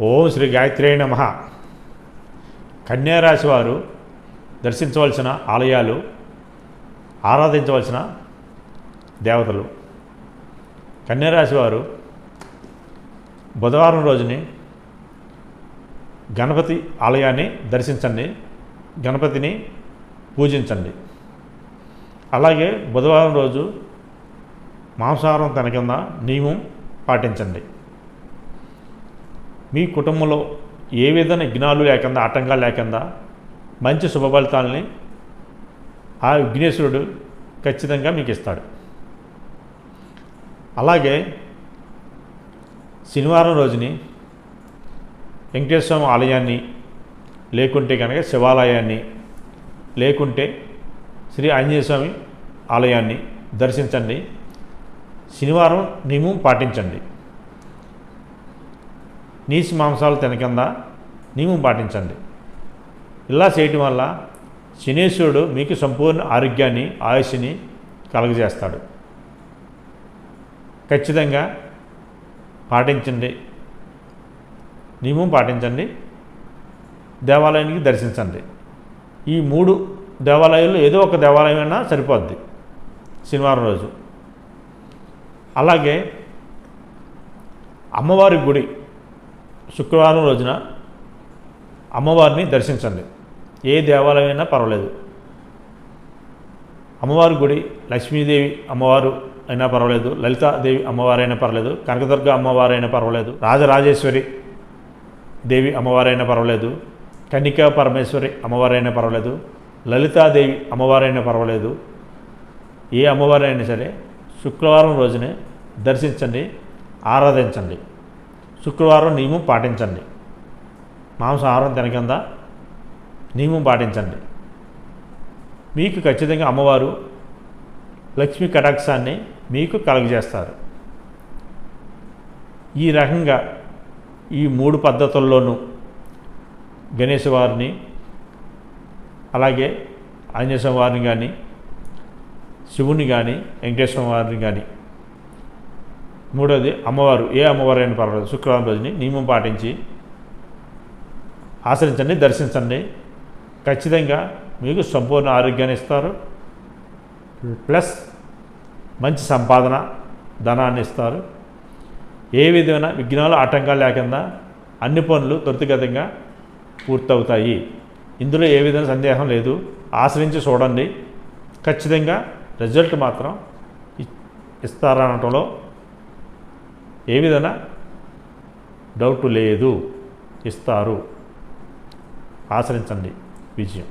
ఓం శ్రీ గాయత్రి నమ. కన్యారాశి వారు దర్శించవలసిన ఆలయాలు ఆరాధించవలసిన దేవతలు. కన్యారాశి వారు బుధవారం రోజుని గణపతి ఆలయాన్ని దర్శించండి గణపతిని పూజించండి. అలాగే బుధవారం రోజు మాంసాహారం తినకుండా నియమం పాటించండి. మీ కుటుంబంలో ఏ విధమైన విఘ్నాలు లేకుండా ఆటంకాలు లేకుండా మంచి శుభ ఫలితాలని ఆ విఘ్నేశ్వరుడు ఖచ్చితంగా మీకు ఇస్తాడు. అలాగే శనివారం రోజుని వెంకటేశ్వర స్వామి ఆలయాన్ని లేకుంటే కనుక శివాలయాన్ని లేకుంటే శ్రీ ఆంజనేయ స్వామి ఆలయాన్ని దర్శించండి. శనివారం నియమం పాటించండి. నీసి మాంసాలు తినకుండా నియమం పాటించండి. ఇలా చేయటం వల్ల శనేశ్వరుడు మీకు సంపూర్ణ ఆరోగ్యాన్ని ఆయుష్ని కలుగజేస్తాడు. ఖచ్చితంగా పాటించండి. నియమం పాటించండి. దేవాలయానికి దర్శించండి. ఈ మూడు దేవాలయాల్లో ఏదో ఒక దేవాలయమైనా సరిపోద్ది శనివారం రోజు. అలాగే అమ్మవారి గుడి శుక్రవారం రోజున అమ్మవారిని దర్శించండి. ఏ దేవాలయమైనా పర్వాలేదు. అమ్మవారి గుడి లక్ష్మీదేవి అమ్మవారు అయినా పర్వాలేదు లలితాదేవి అమ్మవారైనా పర్వాలేదు కనకదుర్గ అమ్మవారైనా పర్వాలేదు రాజరాజేశ్వరి దేవి అమ్మవారైనా పర్వాలేదు కన్నికా పరమేశ్వరి అమ్మవారైనా పర్వాలేదు లలితాదేవి అమ్మవారైనా పర్వాలేదు ఏ అమ్మవారైనా సరే శుక్రవారం రోజునే దర్శించండి ఆరాధించండి. శుక్రవారం నియమం పాటించండి. మాంసాహారం తినకుండా నియమం పాటించండి. మీకు ఖచ్చితంగా అమ్మవారు లక్ష్మీ కటాక్షాన్ని మీకు కలుగజేస్తారు. ఈ రకంగా ఈ మూడు పద్ధతుల్లోనూ గణేష్ వారిని అలాగే ఆంజనేయ వారిని కానీ శివుని కానీ వెంకటేశ్వర వారిని కానీ మూడోది అమ్మవారు ఏ అమ్మవారు అయినా పర్వాలేదు శుక్రవారం రోజుని నియమం పాటించి ఆశ్రయించండి దర్శించండి. ఖచ్చితంగా మీకు సంపూర్ణ ఆరోగ్యాన్ని ఇస్తారు. ప్లస్ మంచి సంపాదన ధనాన్ని ఇస్తారు. ఏ విధమైన విఘ్నాలు ఆటంకాలు లేకుండా అన్ని పనులు త్వరితగతంగా పూర్తవుతాయి. ఇందులో ఏ విధమైన సందేహం లేదు. ఆశ్రయించి చూడండి. ఖచ్చితంగా రిజల్ట్ మాత్రం ఇస్తారనటంలో ఏ విధంగా? డౌట్ లేదు. ఇస్తారు. ఆచరించండి. విజయం.